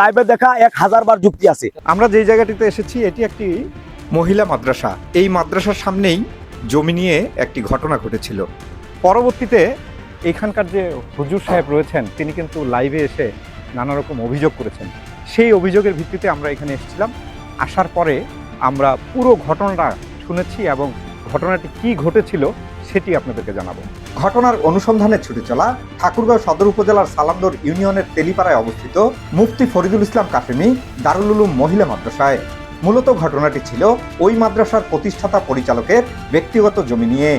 লাইভে দেখা এক হাজার বার যুক্তি আছে। আমরা যেই জায়গাটিতে এসেছি, এটি একটি মহিলা মাদ্রাসা। এই মাদ্রাসার সামনেই জমি নিয়ে একটি ঘটনা ঘটেছিল। পরবর্তীতে এখানকার যে হুজুর সাহেব রয়েছেন, তিনি কিন্তু লাইভে এসে নানা রকম অভিযোগ করেছেন। সেই অভিযোগের ভিত্তিতে আমরা এখানে এসেছিলাম। আসার পরে আমরা পুরো ঘটনাটা শুনেছি এবং ঘটনাটি কি ঘটেছিল, সেটি আপনাদেরকে জানাব। ঘটনার অনুসন্ধানে ছুটে চলা ঠাকুরগাঁও সদর উপজেলার সালামদর ইউনিয়নের তেলিপাড়ায় অবস্থিত মুফতি ফরিদুল ইসলাম কাশেমি দারুল উলুম মহিলা মাদ্রাসায়। মূলত ঘটনাটি ছিল ওই মাদ্রাসার প্রতিষ্ঠাতা পরিচালকের ব্যক্তিগত জমি নিয়ে।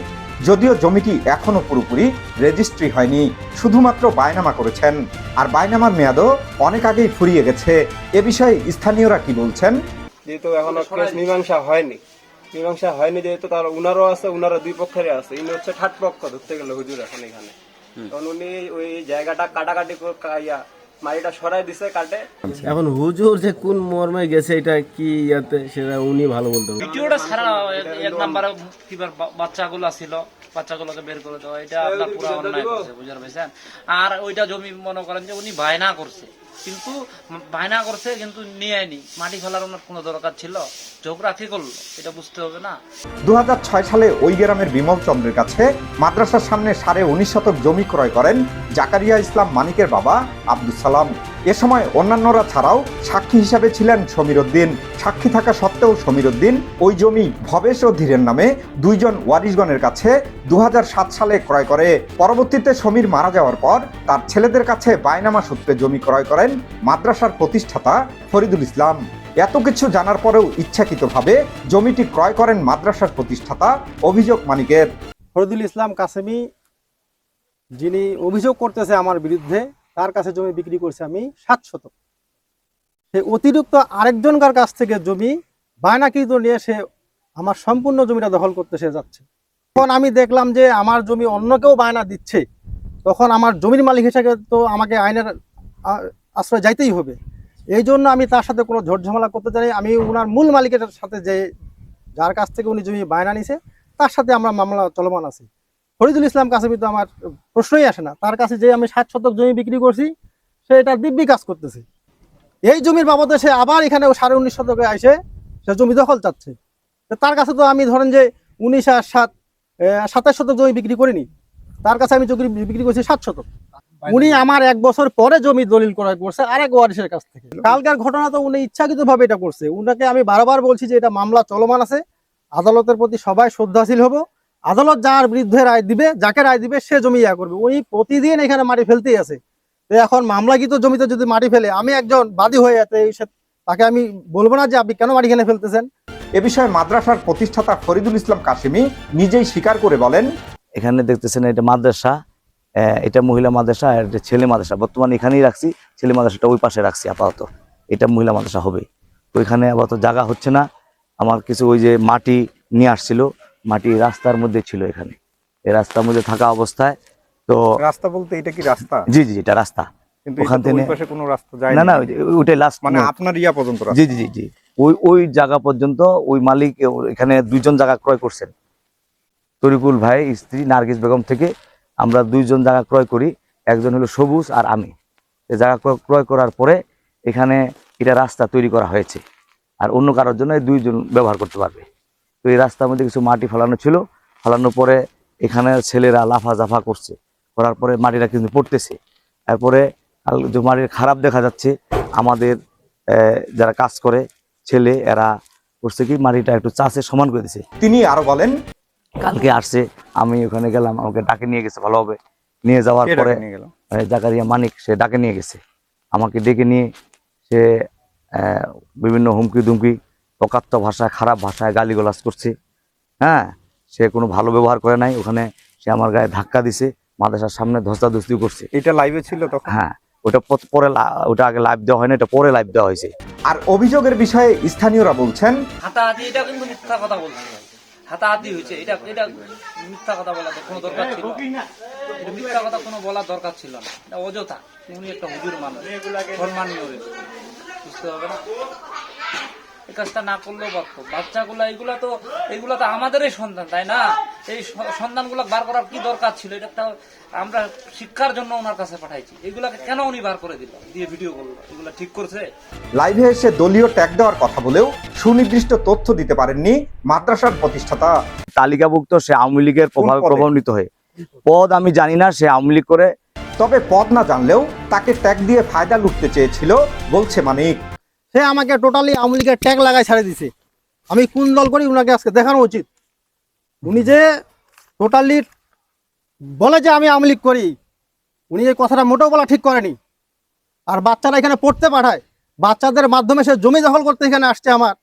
যদিও জমিটি এখনও পুরোপুরি রেজিস্ট্রি হয়নি শুধুমাত্র বায়নামা করেছেন। আর বায়নামার মেয়াদও অনেক আগেই ফুরিয়ে গেছে। এ বিষয়ে স্থানীয়রা কি বলছেন? যেহেতু এখনও মীমাংসা হয়নি। মীমাংসা হয়নি যেহেতু তার উনারও আছে উনারা দুই পক্ষেরই আছে। ইনি হচ্ছে ঠাট পক্ষ ধরতে গেলে হুজুর এখন এখানে। তখন উনি ওই জায়গাটা কাটাকাটি কাইয়া মাটিটা সরাই দিছে কাটে। এখন হুজুর যে কোন মর্মে গেছে এটা কি ইয়াতে সেটা উনি ভালো বলতে পারবেন? ভিডিওটা সারা এক- নাম্বারে কিবার বাচ্চাগুলো ছিল বাচ্চাগুলোকে বের করে দেওয়া এটা আপনার পুরো অন্যায় করছে বুঝতে পারছেন? আর ওইটা জমি মনে করেন যে উনি বায়না করছে। কিন্তু বায়না করছে, কিন্তু নিয়ে আয়নি। মাটি ফেলার ওনার কোনো দরকার ছিল? জোগ্রাফি করল, এটা বুঝতে হবে না। দু হাজার ছয় সালে ওই গ্রামের বিমল চন্দ্রের কাছে মাদ্রাসার সামনে সাড়ে উনিশ শতক জমি ক্রয় করেন জাকারিয়া ইসলাম মানিকের বাবা আব্দুল সালাম। এ সময় অন্যান্যরা ছাড়াও সাক্ষী হিসাবে ছিলেন সমীর উদ্দিন। সাক্ষী থাকা সত্ত্বেও সমীর উদ্দিন ওই জমি ভবেশ ও ধীরের নামে দুইজন ওয়ারিশগণের কাছে দুই হাজার সাত সালে ক্রয় করে। পরবর্তীতে সমীর মারা যাওয়ার পর তার ছেলেদের কাছে বায়নামা সূত্রে জমি ক্রয় করেন মাদ্রাসার প্রতিষ্ঠাতা ফরিদুল ইসলাম। এত কিছু জানার পরেও ইচ্ছাকৃতভাবে জমিটি ক্রয় করেন মাদ্রাসার প্রতিষ্ঠাতা অভিযোগ মানিকের। ফরিদুল ইসলাম কাসেমি, যিনি অভিযোগ করতেছে আমার বিরুদ্ধে, তার কাছে জমি বিক্রি করছে আমি সাত শতক। সে অতিরিক্ত আরেকজনকার কাছ থেকে জমি বায়নাকৃত নিয়ে সে আমার সম্পূর্ণ জমিটা দখল করতে সে যাচ্ছে। তখন আমি দেখলাম যে আমার জমি অন্য কেউ বায়না দিচ্ছে, তখন আমার জমির মালিক হিসেবে তো আমাকে আইনের আশ্রয় যাইতেই হবে। এই জন্য আমি তার সাথে কোনো ঝোট ঝামেলা করতে চাই আমি ওনার মূল মালিকের সাথে যে, যার কাছ থেকে উনি জমি বায়না নিছে, তার সাথে আমরা মামলা চলমান আছে। ফরিদুল ইসলাম কাসেমি তো আমার প্রশ্নই আসে না। তার কাছে যে আমি ষাট শতক জমি বিক্রি করছি, সে এটা দিব্যি কাজ করতেছে। এই জমির বাবদে সে আবার এখানে সাড়ে উনিশ শতকে আসে সে জমি দখল চাচ্ছে। তার কাছে তো আমি ধরেন যে উনিশ আর সাত সাতাশ শতক জমি বিক্রি করিনি। তার কাছে আমি জমি বিক্রি করছি সাত শতক। উনি আমার এক বছর পরে জমি দলিল করা করছে আরেক ওয়ারিসের কাছ থেকে। কালকার ঘটনা তো উনি ইচ্ছাকৃত ভাবে এটা করছে। উনাকে আমি বারবার বলছি যে এটা মামলা চলমান আছে। আদালতের প্রতি সবাই শ্রদ্ধাশীল হব। আদালত যার বিরুদ্ধে রায় দিবে যাকে রায় দিবে সে জমি ইয়া করবে। উনি প্রতিদিন এখানে মাটি ফেলতেই আছে। তো এখন মামলাকৃত জমিতে যদি মাটি ফেলে আমি একজন বাদী হয়ে যাতে এই তাকে আমি বলব না যে আপনি কেন মাটি এখানে ফেলতেছেন? এ বিষয়ে মাদ্রাসার প্রতিষ্ঠাতা ফরিদুল ইসলাম কাশিমি নিজেই স্বীকার করে বলেন এখানে দেখতেছেন এটা মাদ্রাসা এটা মহিলা মাদ্রাসা আর এটা ছেলে মাদ্রাসা। বর্তমানে এখানেই রাখছি ছেলে মাদ্রাসাটা ওই পাশে রাখছি আপাতত। এটা মহিলা মাদ্রাসা হবে। ওইখানে আপাতত জায়গা হচ্ছে না। আমার কিছু ওই যে মাটি নিয়ে আসছিল মাটি রাস্তার মধ্যে ছিল এখানে। এই রাস্তার মধ্যে থাকা অবস্থায় তো রাস্তা বলতে এটা কি রাস্তা? জি জি এটা রাস্তা। কিন্তু ওখান এটা তো ওই থেকে- পাশে কোনো রাস্তা যায় না না ওইটাই লাস্ট মানে আপনার ইয়া পর্যন্ত জি জি জি জি। ওই ওই জায়গা পর্যন্ত ওই মালিক এখানে দুইজন জায়গা ক্রয় করছেন। তরিকুল ভাই স্ত্রী নার্গিস বেগম থেকে আমরা দুইজন জায়গা ক্রয় করি। একজন হলো সবুজ আর আমি। জায়গা ক্রয়- ক্রয় করার পরে এখানে এটা রাস্তা তৈরি করা হয়েছে। আর অন্য কারোর জন্য দুইজন ব্যবহার করতে পারবে। তো এই রাস্তার মধ্যে কিছু মাটি ফেলানো ছিল। ফেলানোর পরে এখানে ছেলেরা লাফা জাফা করছে। করার পরে মাটিটা কিন্তু পড়তেছে। তারপরে আল- খারাপ দেখা যাচ্ছে। আমাদের যারা কাজ করে ছেলে এরা করছে কি মাটিটা একটু চাষে সমান করে দিছে। তিনি আরও বলেন কালকে আসছে আমি ওখানে গেলাম আমাকে ডাকে নিয়ে গেছে ভালোভাবে নিয়ে যাওয়ার পরে জাকারিয়া মানিক সে ডাকে নিয়ে গেছে। আমাকে ডেকে নিয়ে সে বিভিন্ন হুমকি দুমকি অকাত্য ভাষায় খারাপ ভাষায় গালিগালাজ করছে। হ্যাঁ সে কোনো ভালো ব্যবহার করে নাই। ওখানে সে আমার গায়ে ধাক্কা দিছে মাদ্রাসার সামনে ধস্তাধস্তি করছে। এটা লাইভে ছিল তখন? হ্যাঁ ওটা পরে ওটা আগে লাইভ দেওয়া হয় না এটা পরে লাইভ দেওয়া হয়েছে। আর অভিযোগের বিষয়ে স্থানীয়রা বলছেন হাতাহাতি এটা কিন্তু মিথ্যা কথা বলছে। হাতাহাতি হয়েছে এটা এটা মিথ্যা কথা বলা কোনো দরকার ছিল না। এটা মিথ্যা কথা কোনো বলার দরকার ছিল না। এটা অযথা। উনি একটা হুজুর মানুষ সম্মানীয়। বুঝতে হবে না? এই কাজটা না করলেও পারতো বাচ্চাগুলা এগুলা তো এগুলা তো আমাদেরই সন্তান তাই না? এই স- সন্তানগুলা বার করার কি দরকার ছিল? এটা তো আমরা শিক্ষার জন্য ওনার কাছে পাঠাইছি। এগুলাকে কেন উনি বার করে দিল দিয়ে ভিডিও করল। এগুলা ঠিক করছে? লাইভে এসে দলীয় ট্যাগ দেওয়ার কথা বলেও সুনির্দিষ্ট তথ্য দিতে পারেননি মাদ্রাসার প্রতিষ্ঠাতা। তালিকাভুক্ত সে আওয়ামী লীগের প্রভাবে পদে? প্রভাবিত হয়ে। পদ আমি জানি না সে আওয়ামী লীগ করে। তবে পদ না জানলেও তাকে ট্যাগ দিয়ে ফায়দা লুটতে চেয়েছিল বলছে মানিক। সে আমাকে টোটালি আওয়ামী লীগের ট্যাগ লাগায় ছাড়ে দিছে। আমি কোন দল করি উনাকে আজকে দেখানো উচিত। উনি যে টোটালি বলে যে আমি আওয়ামী লীগ করি, উনি এই কথাটা মোটেও বলা ঠিক করেনি। আর বাচ্চারা এখানে পড়তে পাঠায়, বাচ্চাদের মাধ্যমে সে জমি দখল করতে এখানে আসছে আমার।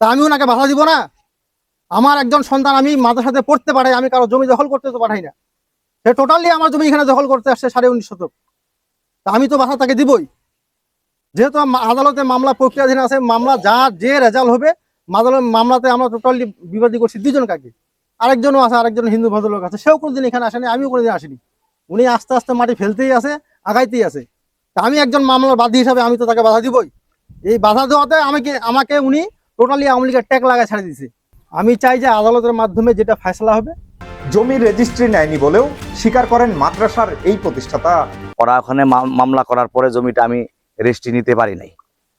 তা আমি ওনাকে বাধা দিব না। আমার একজন সন্তান আমি মাদ্রাসাতে পড়তে পাঠাই, আমি কারও জমি দখল করতে তো পাঠাই না। সে টোটালি আমার জমি এখানে দখল করতে আসছে সাড়ে উনিশ শতক। তা আমি তো বাধা তাকে দিবই। যেহেতু আদালতে মামলা প্রক্রিয়াধীন আছে, মামলা যা যে রেজাল্ট হবে মামলাতে আমরা টোটালি বিবাদী করছি দুজন কাকে আরেকজনও আছে আরেকজন হিন্দু ভদ্রলোক আছে সেও কোনোদিন এখানে আসেনি আমিও কোনোদিন আসিনি। উনি আস্তে আস্তে মাটি ফেলতেই আছে আগাইতেই আছে। তা আমি একজন মামলার বাদী হিসাবে আমি তো তাকে বাধা দিবই। এই বাধা দেওয়াতে আমাকে আমাকে উনি টোটালি আওয়ামী লীগের ট্যাগ লাগায় ছাড়ে দিয়েছে। আমি চাই যে আদালতের মাধ্যমে যেটা ফেসলা হবে জমির রেজিস্ট্রি নেয়নি বলেও স্বীকার করেন মাদ্রাসার এই প্রতিষ্ঠাতা। ওরা ওখানে মাম- মামলা করার পরে জমিটা আমি রেজিস্ট্রি নিতে পারি নাই।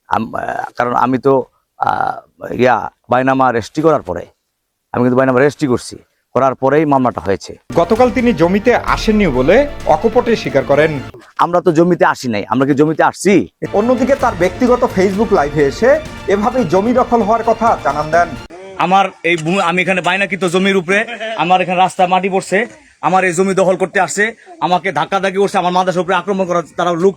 আম- আহ, কারণ আমি তো আহ, ইয়া বাইনামা রেস্ট্রি করার পরে আমি কিন্তু বাইনামা রেজিস্ট্রি করছি। করার পরেই মামলাটা হয়েছে। গতকাল তিনি জমিতে আসেননি বলে অকপটে স্বীকার করেন। আমরা তো জমিতে আসি নাই আমরা কি জমিতে আসছি? অন্যদিকে তার ব্যক্তিগত ফেসবুক লাইভে এসে এভাবেই জমি দখল হওয়ার কথা জানান দেন। আমার এই আমি এখানে বাইনাকৃত জমির উপরে আমার এখানে রাস্তা মাটি পড়ছে। আমার এই জমি দখল করতে আসছে আমাকে ধাক্কা ধাক্কি করছে আমার মাদ্রাসার উপরে আক্রমণ করা তারা লোক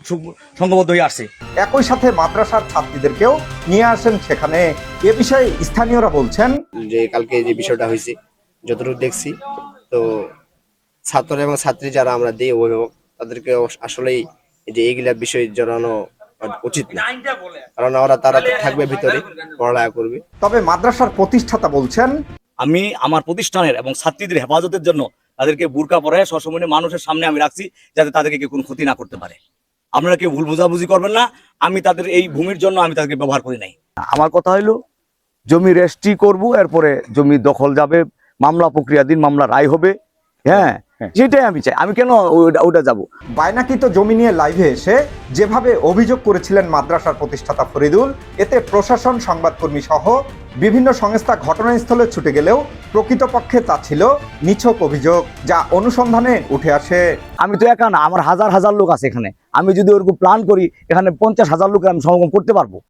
সংঘবদ্ধ হয়ে আসছে। একই সাথে মাদ্রাসার ছাত্রীদেরকেও নিয়ে আসেন সেখানে। এ বিষয়ে স্থানীয়রা বলছেন যে কালকে যে বিষয়টা হয়েছে যতটুকু দেখছি তো ছাত্র এবং ছাত্রী যারা আমরা দিই অভিভাবক তাদেরকে আসলেই যে এইগুলা বিষয় জড়ানো উচিত না। কারণ ওরা তারা থাকবে ভিতরে পড়ালেখা করবে। তবে মাদ্রাসার প্রতিষ্ঠাতা বলছেন আমি আমার প্রতিষ্ঠানের এবং ছাত্রীদের হেফাজতের জন্য তাদেরকে বুরকা পরে সসময় মানুষের সামনে আমি রাখছি যাতে তাদেরকে কেউ কোনো ক্ষতি না করতে পারে। আপনারা কেউ ভুল বোঝাবুঝি করবেন না আমি তাদের এই ভূমির জন্য আমি তাদেরকে ব্যবহার করি নাই। আমার কথা হইল জমি রেস্ট্রি করব এরপরে জমি দখল যাবে মামলা প্রক্রিয়াধীন মামলা রায় হবে হ্যাঁ? সেটাই আমি চাই। আমি কেন ওটা ওটা যাব? বায়নাকৃত জমি নিয়ে লাইভে এসে যেভাবে অভিযোগ করেছিলেন মাদ্রাসার প্রতিষ্ঠাতা ফরিদুল এতে প্রশাসন সংবাদকর্মী সহ বিভিন্ন সংস্থা ঘটনাস্থলে ছুটে গেলেও প্রকৃতপক্ষে তা ছিল নিছক অভিযোগ, যা অনুসন্ধানে উঠে আসে। আমি তো একা না, আমার হাজার হাজার লোক আছে এখানে। আমি যদি ওরকম প্ল্যান করি, এখানে পঞ্চাশ হাজার লোকের আমি সমাগম করতে পারব।